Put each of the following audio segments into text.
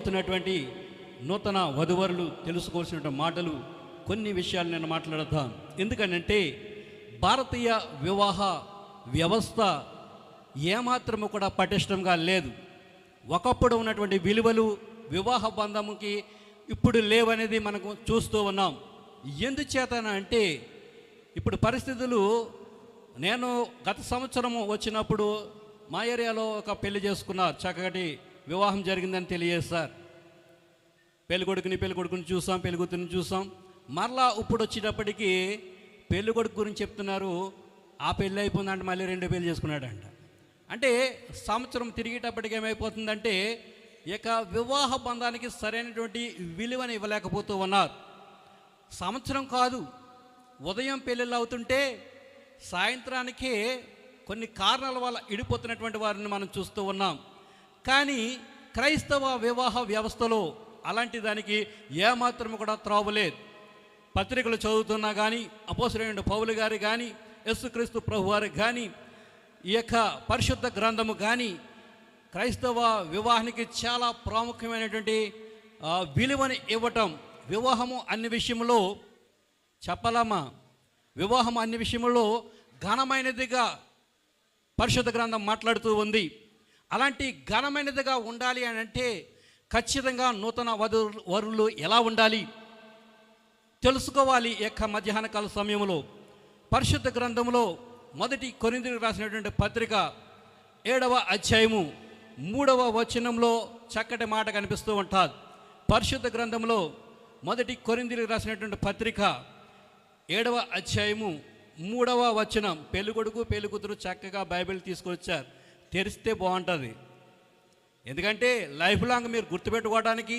అవుతున్నటువంటి నూతన వధువరులు తెలుసుకోవాల్సిన మాటలు కొన్ని విషయాలు నేను మాట్లాడతాను ఎందుకనంటే భారతీయ వివాహ వ్యవస్థ ఏమాత్రము కూడా పటిష్టంగా లేదు. ఒకప్పుడు ఉన్నటువంటి విలువలు వివాహ బంధముకి ఇప్పుడు లేవనేది మనకు చూస్తూ ఉన్నాం. ఎందుచేతన అంటే ఇప్పుడు పరిస్థితులు నేను గత సంవత్సరం వచ్చినప్పుడు మా ఏరియాలో ఒక పెళ్ళి చేసుకున్నారు చక్కటి వివాహం జరిగిందని తెలియజేశారు పెళ్ళికొడుకుని పెళ్ళికొడుకుని చూసాం పెళ్ళికూతురిని చూసాం. మరలా ఇప్పుడు వచ్చేటప్పటికి పెళ్ళికొడుకు గురించి చెప్తున్నారు. ఆ పెళ్ళి అయిపోయిందంటే మళ్ళీ రెండు పెళ్ళి చేసుకున్నాడంట. అంటే సంవత్సరం తిరిగేటప్పటికి ఏమైపోతుందంటే ఇక వివాహ బంధానికి సరైనటువంటి విలువని ఇవ్వలేకపోతూ ఉన్నారు. సంవత్సరం కాదు ఉదయం పెళ్ళిళ్ళు అవుతుంటే సాయంత్రానికే కొన్ని కారణాల వల్ల ఇడిపోతున్నటువంటి వారిని మనం చూస్తూ ఉన్నాం. కానీ క్రైస్తవ వివాహ వ్యవస్థలో అలాంటి దానికి ఏమాత్రం కూడా త్రోవలేదు పత్రికలు చదువుతున్నా కానీ అపోసరైన పౌలు గారు కానీ యస్సుక్రీస్తు ప్రభు వారు కానీ ఈ యొక్క పరిశుద్ధ గ్రంథము కానీ క్రైస్తవ వివాహానికి చాలా ప్రాముఖ్యమైనటువంటి విలువని ఇవ్వటం వివాహము అన్ని విషయంలో చెప్పలామా వివాహం అన్ని విషయంలో ఘనమైనదిగా పరిశుద్ధ గ్రంథం మాట్లాడుతూ ఉంది. అలాంటి ఘనమైనదిగా ఉండాలి అని అంటే ఖచ్చితంగా నూతన వధు వరులు ఎలా ఉండాలి? తెలుసుకోవాలి యొక్క మధ్యాహ్న కాల సమయంలో. పరిశుద్ధ గ్రంథంలో మొదటి కొరిందులకు రాసినటువంటి పత్రిక ఏడవ అధ్యాయము మూడవ వచనంలో చక్కటి మాట కనిపిస్తూ ఉంటుంది. పరిశుద్ధ గ్రంథంలో మొదటి కొరిందులకు రాసినటువంటి పత్రిక ఏడవ అధ్యాయము మూడవ వచనం. పెళ్ళికొడుకు పెళ్ళికూతురు చక్కగా బైబిల్ తీసుకొచ్చారు. తెరిస్తే బాగుంటుంది. ఎందుకంటే లైఫ్ లాంగ్ మీరు గుర్తుపెట్టుకోవడానికి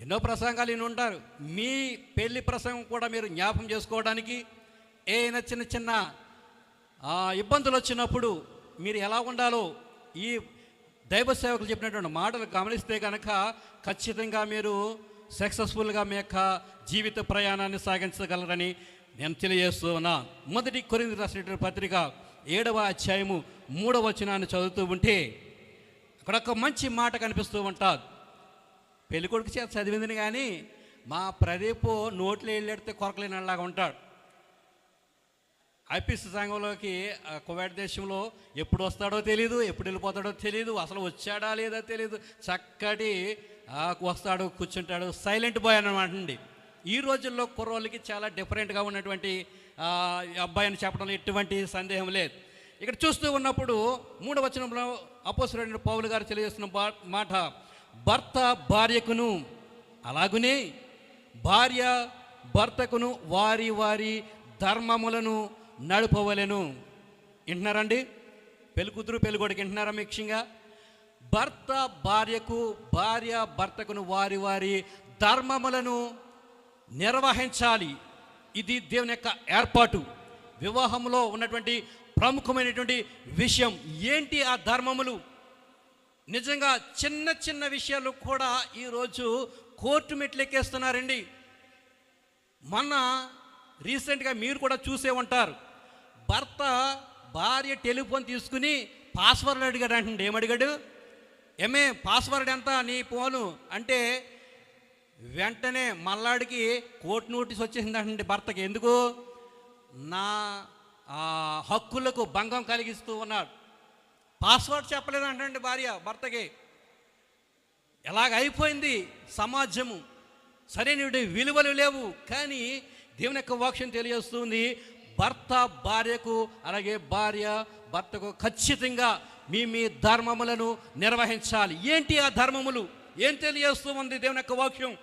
ఎన్నో ప్రసంగాలు ఇన్ని ఉంటారు. మీ పెళ్ళి ప్రసంగం కూడా మీరు జ్ఞాపకం చేసుకోవడానికి ఏదైనా చిన్న చిన్న ఇబ్బందులు వచ్చినప్పుడు మీరు ఎలా ఉండాలో ఈ దైవ సేవకులు చెప్పినటువంటి మాటలు గమనిస్తే కనుక ఖచ్చితంగా మీరు సక్సెస్ఫుల్గా మీ యొక్క జీవిత ప్రయాణాన్ని సాగించగలరని నేను తెలియజేస్తున్నా. మొదటి కొరింది రాసినటువంటి పత్రిక ఏడవ అధ్యాయము మూడవ వచనాన్ని చదువుతూ ఉంటే అక్కడ ఒక మంచి మాట కనిపిస్తూ ఉంటుంది. పెళ్ళికొడుకు చేత చదివిందని కానీ మా ప్రదీపు నోట్లో వెళ్ళెడితే కొరకలేనలాగా ఉంటాడు. ఐపీఎస్ సంఘంలోకి కువైట్ దేశంలో ఎప్పుడు వస్తాడో తెలియదు ఎప్పుడు వెళ్ళిపోతాడో తెలియదు అసలు వచ్చాడా లేదా తెలియదు చక్కటి వస్తాడు కూర్చుంటాడు సైలెంట్ బాయ్ అనమాటండి ఈ రోజుల్లో కుర్రోళ్ళకి చాలా డిఫరెంట్గా ఉన్నటువంటి అబ్బాయి అని చెప్పడంలో ఎటువంటి సందేహం లేదు. ఇక్కడ చూస్తూ ఉన్నప్పుడు మూడవ వచనంలో అపోసరైన పౌలు గారు తెలియజేస్తున్న మాట భర్త భార్యకును అలాగునే భార్య భర్తకును వారి వారి ధర్మములను నడుపవలను. వింటున్నారండి? పెళ్ళికూతురు పెళ్ళికొడుకు వింటున్నారా ముఖ్యంగా భర్త భార్యకు భార్య భర్తకును వారి వారి ధర్మములను నిర్వహించాలి. ఇది దేవుని యొక్క ఏర్పాటు. వివాహంలో ఉన్నటువంటి ప్రముఖమైనటువంటి విషయం ఏంటి ఆ ధర్మములు? నిజంగా చిన్న చిన్న విషయాలు కూడా ఈరోజు కోర్టు మెట్లెక్కేస్తున్నారండి. మొన్న రీసెంట్గా మీరు కూడా చూసే ఉంటారు. భర్త భార్య టెలిఫోన్ తీసుకుని పాస్వర్డ్ అడిగాడు అంటే ఏమడిగాడు? ఏమే పాస్వర్డ్ ఎంత నీ ఫోను? అంటే వెంటనే మల్లాడికి కోర్టు నోటీస్ వచ్చేసిందంటండి భర్తకి ఎందుకు? నా హక్కులకు భంగం కలిగిస్తూ ఉన్నాడు. పాస్వర్డ్ చెప్పలేదంటండి భార్య భర్తకి. ఎలాగ అయిపోయింది? సమాజము. సరైన విలువలు లేవు కానీ దేవుని యొక్క వాక్యం తెలియజేస్తుంది భర్త భార్యకు అలాగే భార్య భర్తకు ఖచ్చితంగా మీ మీ ధర్మములను నిర్వహించాలి. ఏంటి ఆ ధర్మములు? ఏం తెలియజేస్తూ ఉంది దేవుని యొక్క వాక్యం?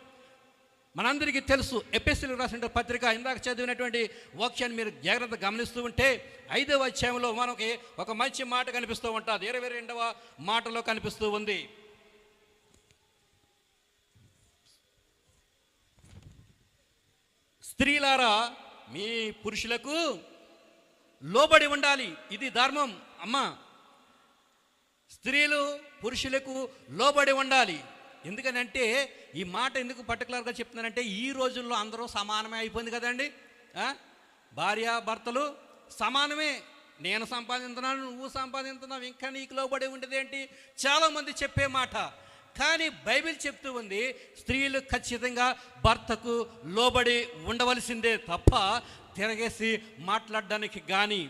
మనందరికీ తెలుసు ఎపిఎస్సీలు రాసిన పత్రిక ఇందాక చదివినటువంటి వాక్యాన్ని మీరు జాగ్రత్త గమనిస్తూ ఉంటే ఐదవ అధ్యాయంలో మనకి ఒక మంచి మాట కనిపిస్తూ ఉంటుంది. ఇరవై రెండవ మాటలో కనిపిస్తూ ఉంది. స్త్రీలారా మీ పురుషులకు లోబడి ఉండాలి. ఇది ధర్మం అమ్మ. స్త్రీలు పురుషులకు లోబడి ఉండాలి. ఎందుకనంటే ఈ మాట ఎందుకు పర్టికులర్గా చెప్తున్నానంటే ఈ రోజుల్లో అందరూ సమానమే అయిపోయింది కదండి. భార్య భర్తలు సమానమే. నేను సంపాదించున్నాను నువ్వు సంపాదించున్నావు ఇంకా నీకు లోబడి ఉండేది ఏంటి? చాలామంది చెప్పే మాట. కానీ బైబిల్ చెప్తూ ఉంది స్త్రీలు ఖచ్చితంగా భర్తకు లోబడి ఉండవలసిందే తప్ప తిరగేసి మాట్లాడడానికి కానీ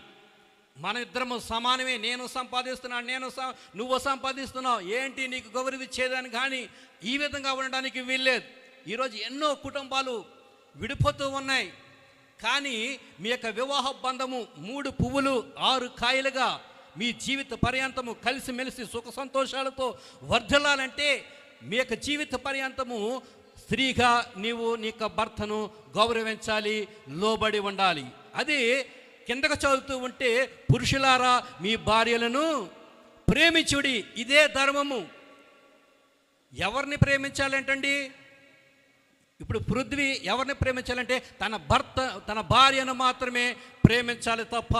మన ఇద్దరము సమానమే. నేను సంపాదిస్తున్నాను నేను నువ్వు సంపాదిస్తున్నావు. ఏంటి నీకు గౌరవ కానీ ఈ విధంగా ఉండడానికి వీల్లేదు. ఈరోజు ఎన్నో కుటుంబాలు విడిపోతూ ఉన్నాయి. కానీ మీ యొక్క వివాహ బంధము మూడు పువ్వులు ఆరు కాయలుగా మీ జీవిత పర్యంతము కలిసిమెలిసి సుఖ సంతోషాలతో వర్ధిల్లాలంటే మీ యొక్క జీవిత పర్యంతము స్త్రీగా నీవు నీ యొక్క భర్తను గౌరవించాలి లోబడి ఉండాలి. అది కిందకు చదువుతూ ఉంటే పురుషులారా మీ భార్యలను ప్రేమించుడి ఇదే ధర్మము. ఎవరిని ప్రేమించాలంటండి? ఇప్పుడు పృథ్వీ ఎవరిని ప్రేమించాలంటే తన భర్త తన భార్యను మాత్రమే ప్రేమించాలి తప్ప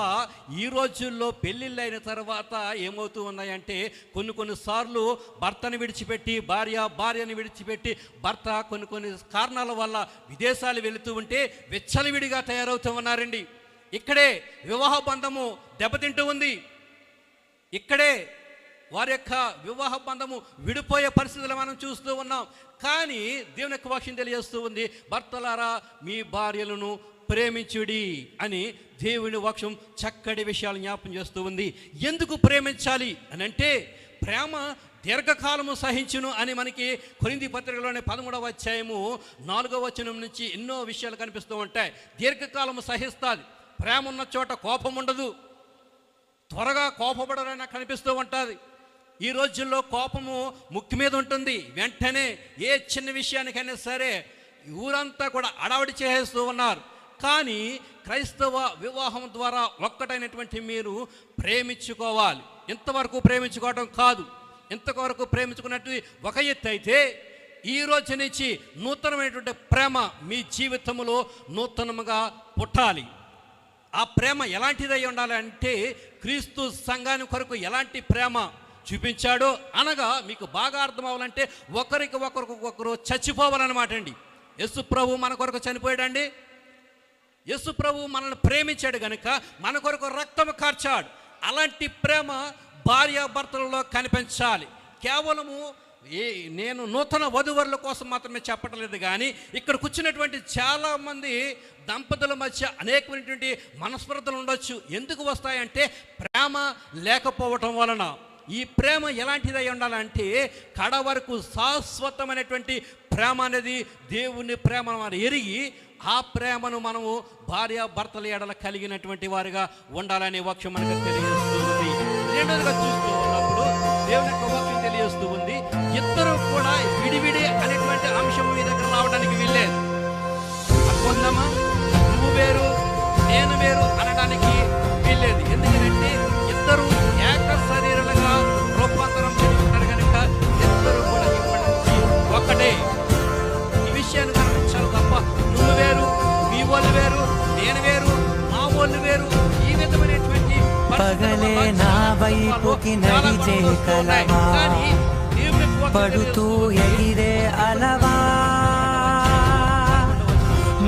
ఈ రోజుల్లో పెళ్ళిళ్ళు అయిన తర్వాత ఏమవుతూ ఉన్నాయంటే కొన్ని కొన్ని సార్లు భర్తను విడిచిపెట్టి భార్య భార్యను విడిచిపెట్టి భర్త కొన్ని కొన్ని కారణాల వల్ల విదేశాలు వెళుతూ ఉంటే విచ్చలవిడిగా తయారవుతూ ఉన్నారండి. ఇక్కడే వివాహ బంధము దెబ్బతింటూ ఉంది. ఇక్కడే వారి యొక్క వివాహ బంధము విడిపోయే పరిస్థితులు మనం చూస్తూ ఉన్నాం. కానీ దేవుని యొక్క వాక్యం తెలియజేస్తూ ఉంది భర్తలారా మీ భార్యలను ప్రేమించుడి అని దేవుని వాక్యం చక్కటి విషయాలు జ్ఞాపం చేస్తూ ఉంది. ఎందుకు ప్రేమించాలి అని అంటే ప్రేమ దీర్ఘకాలము సహించును అని మనకి కొరింది పత్రికలోని పదమూడవ అధ్యాయము నాలుగవ వచనం నుంచి ఎన్నో విషయాలు కనిపిస్తూ ఉంటాయి. దీర్ఘకాలము సహిస్తుంది. ప్రేమ ఉన్న చోట కోపం ఉండదు. త్వరగా కోపపడాలని కనిపిస్తూ ఉంటుంది. ఈ రోజుల్లో కోపము ముక్కు మీద ఉంటుంది. వెంటనే ఏ చిన్న విషయానికైనా సరే ఊరంతా కూడా అడవడి చేసేస్తూ ఉన్నారు. కానీ క్రైస్తవ వివాహం ద్వారా ఒక్కటైనటువంటి మీరు ప్రేమించుకోవాలి. ఇంతవరకు ప్రేమించుకోవడం కాదు. ఇంతవరకు ప్రేమించుకున్నట్టు ఒక ఎత్తు అయితే ఈ రోజు నుంచి నూతనమైనటువంటి ప్రేమ మీ జీవితంలో నూతనముగా పుట్టాలి. ఆ ప్రేమ ఎలాంటిదై ఉండాలంటే క్రీస్తు సంఘాని కొరకు ఎలాంటి ప్రేమ చూపించాడో అనగా మీకు బాగా అర్థం అవ్వాలంటే ఒకరికి ఒకరికి ఒకరు చచ్చిపోవాలన్నమాట అండి. యస్సు ప్రభు మన కొరకు చనిపోయాడండి. యస్సు ప్రభు మనల్ని ప్రేమించాడు గనుక మన కొరకు రక్తం కార్చాడు. అలాంటి ప్రేమ భార్యాభర్తలలో కనిపించాలి. కేవలము ఏ నేను నూతన వధువరుల కోసం మాత్రమే చెప్పట్లేదు కానీ ఇక్కడ కూర్చున్నటువంటి చాలామంది దంపతుల మధ్య అనేకమైనటువంటి మనస్పర్ధలు ఉండొచ్చు. ఎందుకు వస్తాయంటే ప్రేమ లేకపోవటం వలన. ఈ ప్రేమ ఎలాంటిదై ఉండాలంటే కడ వరకు శాశ్వతమైనటువంటి ప్రేమ అనేది దేవుని ప్రేమ మనం ఎరిగి ఆ ప్రేమను మనము భార్య భర్తల ఎడల కలిగినటువంటి వారిగా ఉండాలనే వాక్యం మనకు తెలియజేస్తుంది రెండోదిగా చూస్తూ ఉన్నప్పుడు దేవుని యొక్క వాక్యం తెలియజేస్తూ ఉంది. ఇద్దరు కూడా విడివిడి అనేటువంటి అంశం మీ దగ్గర రావడానికి వీల్లేదు అనుకుందామా నువ్వు వేరు నేను వేరు అనడానికి వీల్లేదు ఎందుకంటే ఇద్దరు ఏక శరీరాలుగా రూపాంతరం చెందుతారు కనుక ఇద్దరు కూడా ఇప్పటి ఒకటే ఈ విషయాన్ని గమనించాలి తప్ప నువ్వు వేరు మీ వాళ్ళు వేరు నేను వేరు మా వాళ్ళు వేరు ఈ విధమైనటువంటి పగలే నా వైపుకి నడిచే. కలవా. పడుతూ ఎగిరే అలవా?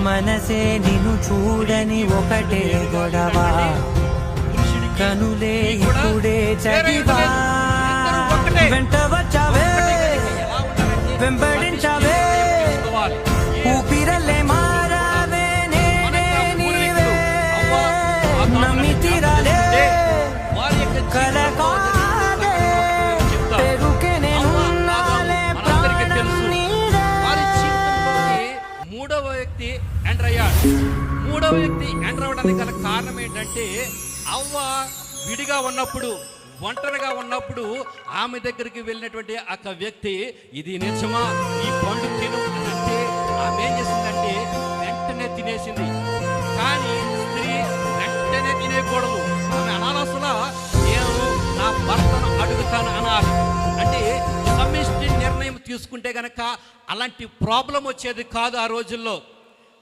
మనసే నిన్ను చూడని ఒకటే గొడవ. కనులే ఇప్పుడే చదివా. వెంట వచ్చావే వెంబడించావే? ఊపిరలే మారావే? నేనే నీవే. నమ్మి తీరాలే. కల వ్యక్తి ఎంటర్ అయ్యాడు. మూడవ వ్యక్తి ఎంటర్ అవ్వడానికి గల కారణం ఏంటంటే అవ్వ విడిగా ఉన్నప్పుడు ఒంటరిగా ఉన్నప్పుడు ఆమె దగ్గరికి వెళ్ళినటువంటి ఒక వ్యక్తి ఇది నిజమా? ఈ పండు తిను అంటే ఆమె ఏం చేసిందంటే వెంటనే తినేసింది. కానీ స్త్రీ వెంటనే తినేయకూడదు. ఆమె అనాలసల నేను నా భర్తను అడుగుతాను అనాలి. అంటే సమిష్టి నిర్ణయం తీసుకుంటే గనక అలాంటి ప్రాబ్లం వచ్చేది కాదు ఆ రోజుల్లో.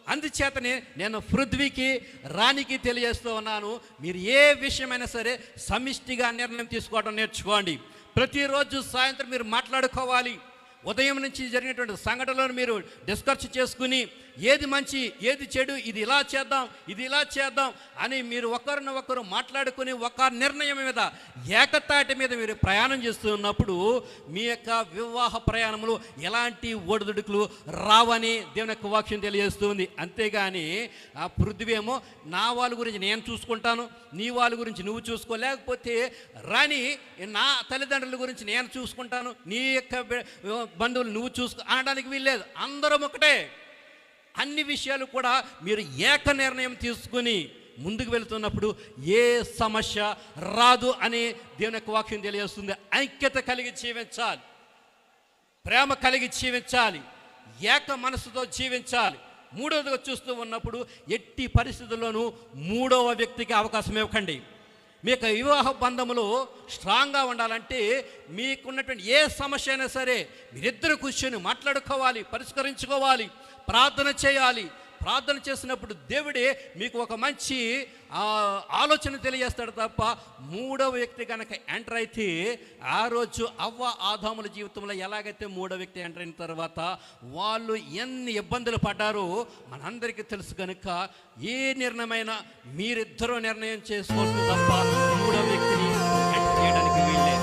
అందుచేతనే నేను పృథ్వీకి రాణికి తెలియజేస్తూ ఉన్నాను. మీరు ఏ విషయమైనా సరే సమిష్టిగా నిర్ణయం తీసుకోవడం నేర్చుకోండి. ప్రతిరోజు సాయంత్రం మీరు మాట్లాడుకోవాలి. ఉదయం నుంచి జరిగినటువంటి సంఘటనలను మీరు డిస్కర్స్ చేసుకుని ఏది మంచి ఏది చెడు ఇది ఇలా చేద్దాం ఇది ఇలా చేద్దాం అని మీరు ఒకరిని ఒకరు మాట్లాడుకుని ఒక నిర్ణయం మీద ఏకతాటి మీద మీరు ప్రయాణం చేస్తున్నప్పుడు మీ యొక్క వివాహ ప్రయాణంలో ఎలాంటి ఒడిదుడుకులు రావని దేవుని యొక్క వాక్యం తెలియజేస్తుంది అంతేగాని ఆ పృథ్వేమో నా వాళ్ళ గురించి నేను చూసుకుంటాను నీ వాళ్ళ గురించి నువ్వు చూసుకో లేకపోతే రాని నా తల్లిదండ్రుల గురించి నేను చూసుకుంటాను నీ యొక్క బంధువులు నువ్వు చూసుకో అనడానికి వీల్లేదు. అందరం ఒకటే. అన్ని విషయాలు కూడా మీరు ఏక నిర్ణయం తీసుకుని ముందుకు వెళ్తున్నప్పుడు ఏ సమస్య రాదు అని దేవుని యొక్క వాక్యం తెలియజేస్తుంది. ఐక్యత కలిగి జీవించాలి. ప్రేమ కలిగి జీవించాలి. ఏక మనసుతో జీవించాలి. మూడవదిగా చూస్తూ ఉన్నప్పుడు ఎట్టి పరిస్థితుల్లోనూ మూడవ వ్యక్తికి అవకాశం ఇవ్వకండి. మీ యొక్క వివాహ బంధములు స్ట్రాంగ్గా ఉండాలంటే మీకున్నటువంటి ఏ సమస్య అయినా సరే మీరిద్దరు కూర్చొని మాట్లాడుకోవాలి పరిష్కరించుకోవాలి ప్రార్థన చేయాలి. ప్రార్థన చేసినప్పుడు దేవుడే మీకు ఒక మంచి ఆలోచన తెలియజేస్తాడు తప్ప మూడవ వ్యక్తి కనుక ఎంటర్ అయితే ఆ రోజు అవ్వ ఆదాముల జీవితంలో ఎలాగైతే మూడో వ్యక్తి ఎంటర్ అయిన తర్వాత వాళ్ళు ఎన్ని ఇబ్బందులు పడ్డారో మనందరికీ తెలుసు కనుక ఏ నిర్ణయమైనా మీరిద్దరూ నిర్ణయం చేసుకోవచ్చు తప్ప మూడో వ్యక్తిని ఎంటర్ చేయడానికి వీళ్ళే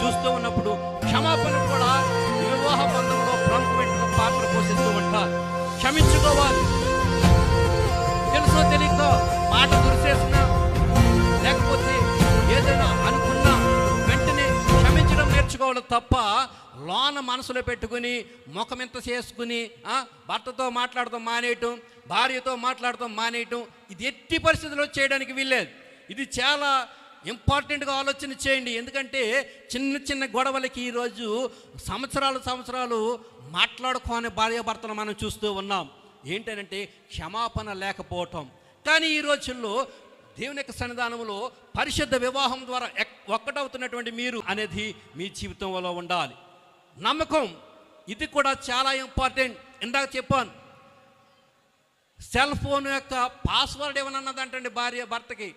చూస్తూ ఉన్నప్పుడు క్షమాపణ కూడా వివాహ బంధంలో ప్రముఖమైన పాత్ర పోషిస్తూ ఉంటారు. క్షమించుకోవాలి. తెలుసో తెలియక మాట దురిసేసినా లేకపోతే ఏదైనా అనుకున్నా వెంటనే క్షమించడం నేర్చుకోవడం తప్ప లోన మనసులో పెట్టుకుని ముఖమింత చేసుకుని భర్తతో మాట్లాడటం మానేయటం భార్యతో మాట్లాడటం మానేయటం ఇది ఎట్టి పరిస్థితుల్లో చేయడానికి వీల్లేదు. ఇది చాలా ఇంపార్టెంట్గా ఆలోచన చేయండి. ఎందుకంటే చిన్న చిన్న గొడవలకి ఈరోజు సంవత్సరాలు సంవత్సరాలు మాట్లాడుకోని భార్యాభర్తలు మనం చూస్తూ ఉన్నాం. ఏంటంటే క్షమాపణ లేకపోవటం. కానీ ఈ రోజుల్లో దేవుని యొక్క సన్నిధానంలో పరిశుద్ధ వివాహం ద్వారా ఎక్- ఒక్కటవుతున్నటువంటి మీరు అనేది మీ జీవితంలో ఉండాలి. నమ్మకం ఇది కూడా చాలా ఇంపార్టెంట్ ఇందాక చెప్పాను. సెల్ ఫోన్ యొక్క పాస్వర్డ్ ఏమన్నదంటండి భార్య భర్తకి?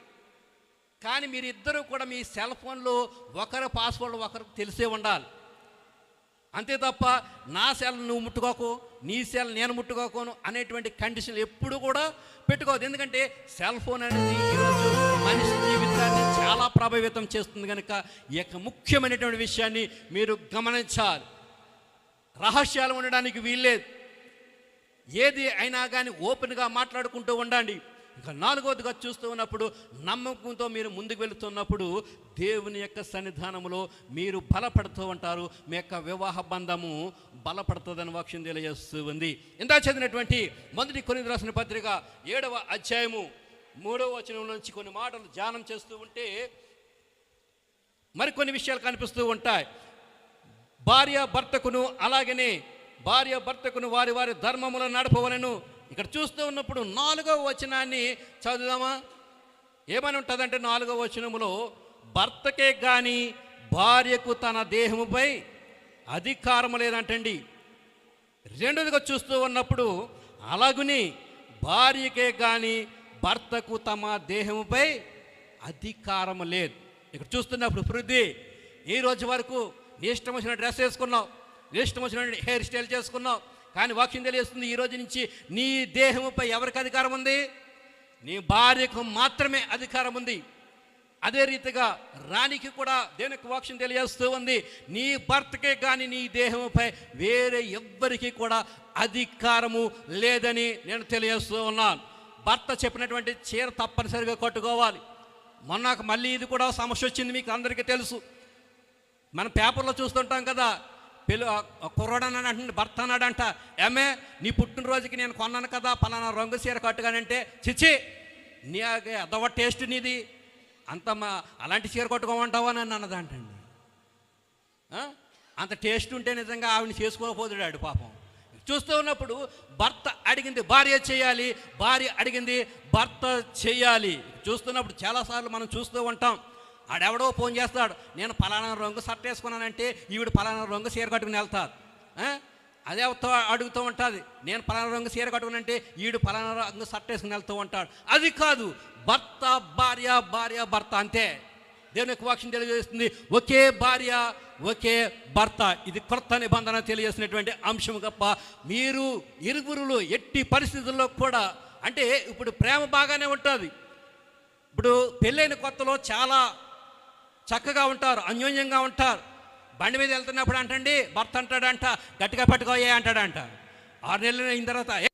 కానీ మీరిద్దరూ కూడా మీ సెల్ ఫోన్లో ఒకరి పాస్వర్డ్ ఒకరికి తెలిసే ఉండాలి. అంతే తప్ప నా సెల్ నువ్వు ముట్టుకోకు నీ సెల్ నేను ముట్టుకోకోను అనేటువంటి కండిషన్ ఎప్పుడు కూడా పెట్టుకోవద్దు. ఎందుకంటే సెల్ ఫోన్ అనేది ఈరోజు మనిషి జీవితాన్ని చాలా ప్రభావితం చేస్తుంది కనుక ఈ యొక్క ముఖ్యమైనటువంటి విషయాన్ని మీరు గమనించాలి. రహస్యాలు ఉండడానికి వీల్లేదు. ఏది అయినా కానీ ఓపెన్గా మాట్లాడుకుంటూ ఉండండి. ఇక నాలుగవదిగా చూస్తూ ఉన్నప్పుడు నమ్మకంతో మీరు ముందుకు వెళుతున్నప్పుడు దేవుని యొక్క సన్నిధానంలో మీరు బలపడుతూ ఉంటారు. మీ యొక్క వివాహ బంధము బలపడుతుందని వాక్యం తెలియజేస్తూ ఉంది. ఇందా చదివినటువంటి మొదటి కొన్ని రాసిన పత్రిక ఏడవ అధ్యాయము మూడవ వచనం నుంచి కొన్ని మాటలు ధ్యానం చేస్తూ ఉంటే మరికొన్ని విషయాలు కనిపిస్తూ ఉంటాయి. భార్య భర్తకును అలాగనే భార్య భర్తకును వారి వారి ధర్మములను నడపవలను ఇక్కడ చూస్తూ ఉన్నప్పుడు నాలుగవ వచనాన్ని చదువుదామా? ఏమని ఉంటుందంటే నాలుగవ వచనములో భర్తకే కానీ భార్యకు తన దేహముపై అధికారం లేదంటండి. రెండోదిగా చూస్తూ ఉన్నప్పుడు అలాగుని భార్యకే కానీ భర్తకు తమ దేహముపై అధికారం లేదు. ఇక్కడ చూస్తున్నప్పుడు పృథ్వీ ఈ రోజు వరకు నీ ఇష్టం వచ్చిన డ్రెస్ వేసుకున్నావు నీ ఇష్టం వచ్చిన హెయిర్ స్టైల్ చేసుకున్నావు కానీ వాక్యం తెలియస్తుంది ఈ రోజు నుంచి నీ దేహముపై ఎవరికి అధికారం ఉంది? నీ భార్యకు మాత్రమే అధికారం ఉంది. అదే రీతిగా రాణికి కూడా దేనికి వాక్యం తెలియజేస్తూ ఉంది. నీ భర్తకే కానీ నీ దేహముపై వేరే ఎవ్వరికి కూడా అధికారము లేదని నేను తెలియజేస్తూ ఉన్నాను. భర్త చెప్పినటువంటి చీర తప్పనిసరిగా కట్టుకోవాలి. మొన్నకు మళ్ళీ ఇది కూడా సమస్య వచ్చింది మీకు అందరికీ తెలుసు. మన పేపర్లో చూస్తుంటాం కదా పెళ్ళి కుర్రాడు భర్త అన్నాడంట ఏమే నీ పుట్టినరోజుకి నేను కొన్నాను కదా పలానా రంగు చీర కట్టుగానంటే చిచి నీ అదవ టేస్ట్ నీది. అంత మా అలాంటి చీర కట్టుకోమంటావా నన్ను అన్నదంటండి అంత టేస్ట్ ఉంటే నిజంగా ఆవిడని చేసుకోకపోతాడు పాపం. చూస్తూ ఉన్నప్పుడు భర్త అడిగింది భార్య చేయాలి భార్య అడిగింది భర్త చేయాలి. చూస్తున్నప్పుడు చాలాసార్లు మనం చూస్తూ ఉంటాం. ఆడెవడో ఫోన్ చేస్తాడు నేను పలానా రంగు షర్ట్ వేసుకున్నానంటే ఈవిడ పలానా రంగు చీర కట్టుకుని వెళ్తారు అదే అడుగుతూ ఉంటుంది నేను పలానా రంగు చీర కట్టుకునంటే ఈడు పలానా రంగు షర్ట్ వేసుకుని వెళ్తూ ఉంటాడు. అది కాదు భర్త భార్య భార్య భర్త అంతే. దేవుని యొక్క వాక్యం తెలియజేస్తుంది ఒకే భార్య ఒకే భర్త. ఇది కొత్త నిబంధన తెలియజేసినటువంటి అంశం గప్ప. మీరు ఇరుగురులు ఎట్టి పరిస్థితుల్లో కూడా అంటే ఇప్పుడు ప్రేమ బాగానే ఉంటుంది. ఇప్పుడు పెళ్ళైన కొత్తలో చాలా చక్కగా ఉంటారు అన్యోన్యంగా ఉంటారు. బండి మీద వెళ్తున్నప్పుడు అంటండి భర్త అంటాడంట గట్టిగా పట్టుకోయే అంటాడంట. ఆరు నెలలు అయిన తర్వాత "ఏ,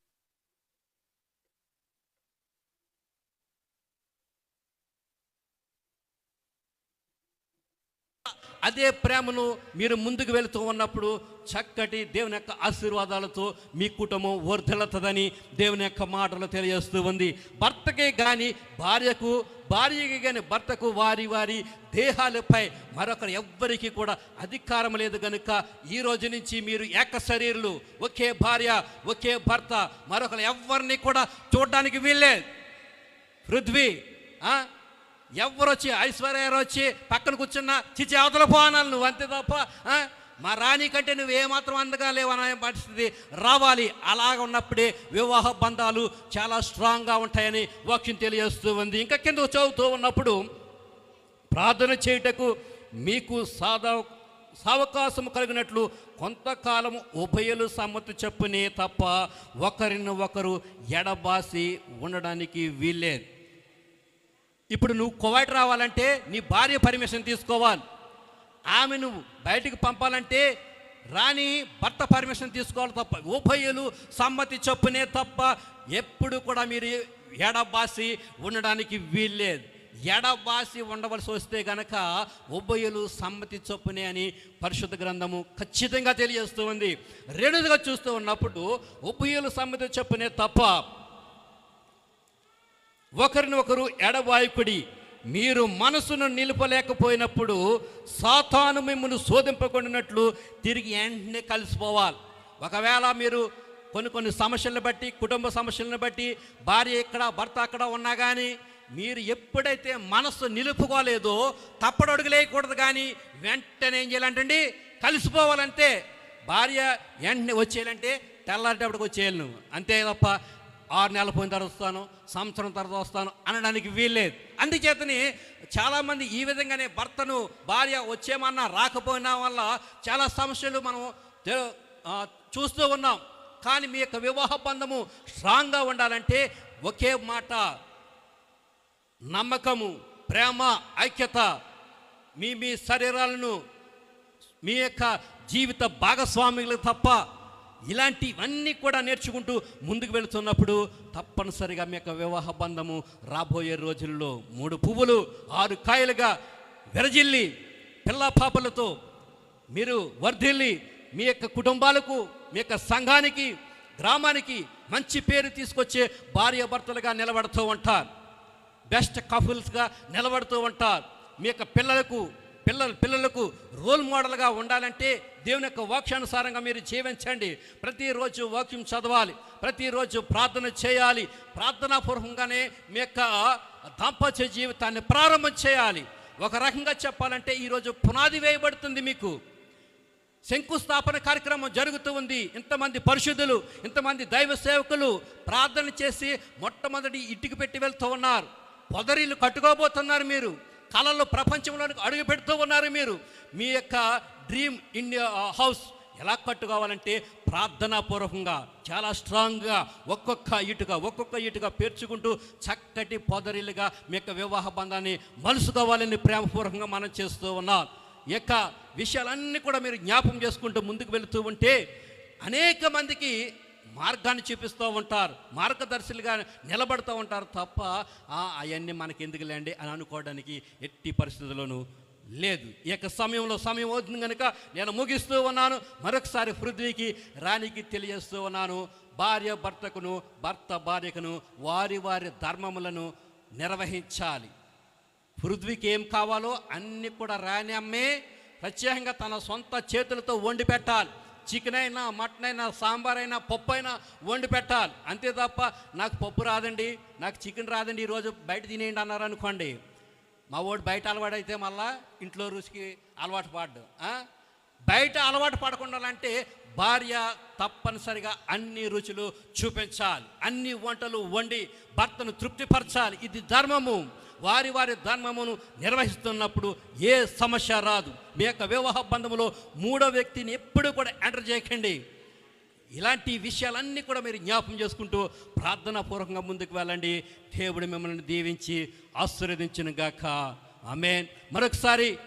అదే ప్రేమను మీరు ముందుకు వెళుతూ ఉన్నప్పుడు చక్కటి దేవుని యొక్క ఆశీర్వాదాలతో మీ కుటుంబం వర్ధలతదని దేవుని యొక్క మాటలు తెలియజేస్తూ ఉంది. భర్తకే కానీ భార్యకు భార్యకి కానీ భర్తకు వారి వారి దేహాలపై మరొకరు ఎవ్వరికీ కూడా అధికారం లేదు కనుక ఈ రోజు నుంచి మీరు ఏక శరీరులు ఒకే భార్య ఒకే భర్త మరొకరు ఎవరిని కూడా చూడడానికి వీల్లేదు పృథ్వీ ఆ? ఎవరు వచ్చి ఐశ్వర్య వచ్చి పక్కన కూర్చున్నా చిచి అవతల పోనాలి నువ్వు అంతే తప్ప మా రాణి కంటే నువ్వు ఏమాత్రం అందగా లేవనే పరిస్థితి రావాలి. అలాగ ఉన్నప్పుడే వివాహ బంధాలు చాలా స్ట్రాంగ్గా ఉంటాయని వాక్యం తెలియజేస్తూ ఉంది. ఇంకా కింద చదువుతూ ఉన్నప్పుడు ప్రార్థన చేయుటకు మీకు సాదా సావకాశం కలిగినట్లు కొంతకాలం ఉభయలు సమ్మతి చెప్పునే తప్ప ఒకరిని ఒకరు ఎడబాసి ఉండడానికి వీల్లేదు. ఇప్పుడు నువ్వు కువైట్ రావాలంటే నీ భార్య పర్మిషన్ తీసుకోవాలి. ఆమెను బయటకు బయటికి పంపాలంటే రాని భర్త పర్మిషన్ తీసుకోవాలి తప్ప ఉభయులు సమ్మతి చొప్పునే తప్ప ఎప్పుడు కూడా మీరు ఎడబాసి ఉండడానికి వీల్లేదు. ఎడబాసి ఉండవలసి వస్తే గనక ఉభయులు సమ్మతి చొప్పునే అని పరిశుద్ధ గ్రంథము ఖచ్చితంగా తెలియజేస్తూ ఉంది. రెండుగా చూస్తూ ఉన్నప్పుడు ఉభయులు సమ్మతి చొప్పునే తప్ప ఒకరిని ఒకరు ఎడబాయకుడి మీరు మనసును నిలుపలేకపోయినప్పుడు సాతాను మిమ్మల్ని శోధింపకుండానట్లు తిరిగి వెంటనే కలిసిపోవాలి. ఒకవేళ మీరు కొన్ని కొన్ని సమస్యలను బట్టి కుటుంబ సమస్యలను బట్టి భార్య ఇక్కడ భర్త అక్కడ ఉన్నా కానీ మీరు ఎప్పుడైతే మనస్సు నిలుపుకోలేదో తప్పడు అడుగులేయకూడదు కానీ వెంటనే ఏం చేయాలంటండి కలిసిపోవాలంటే భార్య వెంటనే వచ్చేయాలంటే తెల్లారేటప్పటికి వచ్చేయాలి నువ్వు. అంతే తప్ప ఆరు నెలల పోయిన తర్వాత వస్తాను సంవత్సరం తర్వాత వస్తాను అనడానికి వీల్లేదు. అందుచేతని చాలామంది ఈ విధంగానే భర్తను భార్య వచ్చేమన్నా రాకపోయినా వల్ల చాలా సమస్యలు మనం చూస్తూ ఉన్నాం. కానీ మీ యొక్క వివాహ బంధము స్ట్రాంగ్గా ఉండాలంటే ఒకే మాట. నమ్మకము ప్రేమ ఐక్యత మీ మీ శరీరాలను మీ యొక్క జీవిత భాగస్వాములు తప్ప ఇలాంటివన్నీ కూడా నేర్చుకుంటూ ముందుకు వెళుతున్నప్పుడు తప్పనిసరిగా మీ యొక్క వివాహ బంధము రాబోయే రోజుల్లో మూడు పువ్వులు ఆరు కాయలుగా విరజిల్లి పిల్ల పాపలతో మీరు వర్ధిల్లి మీ యొక్క కుటుంబాలకు మీ యొక్క సంఘానికి గ్రామానికి మంచి పేరు తీసుకొచ్చే భార్యాభర్తలుగా నిలబడుతూ ఉంటారు. బెస్ట్ కపుల్స్గా నిలబడుతూ ఉంటారు. మీ యొక్క పిల్లలకు పిల్లల పిల్లలకు రోల్ మోడల్గా ఉండాలంటే దేవుని యొక్క వాక్యానుసారంగా మీరు జీవించండి. ప్రతిరోజు వాక్యం చదవాలి. ప్రతిరోజు ప్రార్థన చేయాలి. ప్రార్థనాపూర్వకంగానే మీ యొక్క దాంపత్య జీవితాన్ని ప్రారంభం చేయాలి. ఒక రకంగా చెప్పాలంటే ఈరోజు పునాది వేయబడుతుంది మీకు. శంకుస్థాపన కార్యక్రమం జరుగుతూ ఉంది. ఇంతమంది పరిశుద్ధులు ఇంతమంది దైవ సేవకులు ప్రార్థన చేసి మొట్టమొదటి ఇటుకు పెట్టి వెళ్తూ ఉన్నారు. పొదరిల్లు కట్టుకోబోతున్నారు మీరు. కళల్లో ప్రపంచంలోనికి అడుగు పెడుతూ ఉన్నారు మీరు. మీ యొక్క డ్రీమ్ ఇండియా హౌస్ ఎలా కట్టుకోవాలంటే ప్రార్థనాపూర్వకంగా చాలా స్ట్రాంగ్గా ఒక్కొక్క ఇటుక ఒక్కొక్క ఇటుక పేర్చుకుంటూ చక్కటి పొదరిల్లుగా మీ యొక్క వివాహ బంధాన్ని మలుసుకోవాలని ప్రేమపూర్వకంగా మనం చేస్తూ ఉన్నాం. యొక్క విషయాలన్నీ కూడా మీరు జ్ఞాపం చేసుకుంటూ ముందుకు వెళుతూ ఉంటే అనేక మందికి మార్గాన్ని చూపిస్తూ ఉంటారు మార్గదర్శులుగా నిలబడుతూ ఉంటారు తప్ప అవన్నీ మనకి ఎందుకులేండి అని అనుకోవడానికి ఎట్టి పరిస్థితుల్లోనూ లేదు. ఈ యొక్క సమయంలో సమయం అవుతుంది కనుక నేను ముగిస్తూ ఉన్నాను. మరొకసారి పృథ్వీకి రాణికి తెలియజేస్తూ ఉన్నాను. భార్య భర్తకును భర్త భార్యకును వారి వారి ధర్మములను నిర్వహించాలి. పృథ్వీకి ఏం కావాలో అన్నీ కూడా రాణి అమ్మే ప్రత్యేకంగా తన సొంత చేతులతో వండి పెట్టాలి. చికెన్ అయినా మటన్ అయినా సాంబార్ అయినా పప్పు అయినా వండి పెట్టాలి. అంతే తప్ప నాకు పప్పు రాదండి నాకు చికెన్ రాదండి ఈరోజు బయట తినేయండి అన్నారు అనుకోండి. మా వాడు బయట అలవాటు అయితే మళ్ళా ఇంట్లో రుచికి అలవాటు పాడు బయట అలవాటు పడకుండాలంటే భార్య తప్పనిసరిగా అన్ని రుచులు చూపించాలి. అన్ని వంటలు వండి భర్తను తృప్తిపరచాలి. ఇది ధర్మము. వారి వారి ధర్మమును నిర్వహిస్తున్నప్పుడు ఏ సమస్య రాదు. మీ యొక్క వివాహ బంధములో మూడో వ్యక్తిని ఎప్పుడూ కూడా ఎంటర్ చేయకండి. ఇలాంటి విషయాలన్నీ కూడా మీరు జ్ఞాపం చేసుకుంటూ ప్రార్థనా పూర్వకంగా ముందుకు వెళ్ళండి. దేవుడు మిమ్మల్ని దీవించి ఆశీర్వదించిన గాక. ఆమెన్. మరొకసారి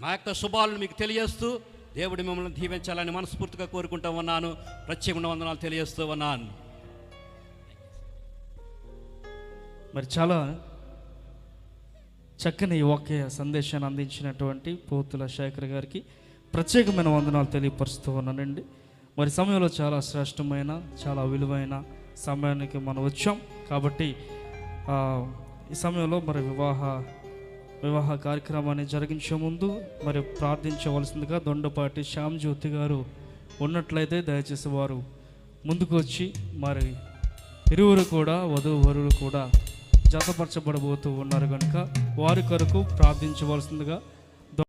మా యొక్క శుభాలను మీకు తెలియజేస్తూ దేవుడు మిమ్మల్ని దీవించాలని మనస్ఫూర్తిగా కోరుకుంటూ ఉన్నాను. ప్రత్యేక వందనాలు తెలియజేస్తూ ఉన్నాను. మరి చాలా చక్కని ఒకే సందేశాన్ని అందించినటువంటి పోతుల శేఖర్ గారికి ప్రత్యేకమైన వందనాలు తెలియపరుస్తూ ఉన్నానండి. మరి సమయంలో చాలా శ్రేష్టమైన చాలా విలువైన సమయానికి మనం వచ్చాం. కాబట్టి ఈ సమయంలో మరి వివాహ వివాహ కార్యక్రమాన్ని జరిగించే ముందు మరి ప్రార్థించవలసిందిగా దొండపాటి శ్యామ్ జ్యోతి గారు ఉన్నట్లయితే దయచేసి వారు ముందుకు వచ్చి మరి ఇరువురు కూడా వధువు వరువులు కూడా జతపరచబడబోతూ ఉన్నారు కనుక వారి కొరకు ప్రార్థించవలసిందిగా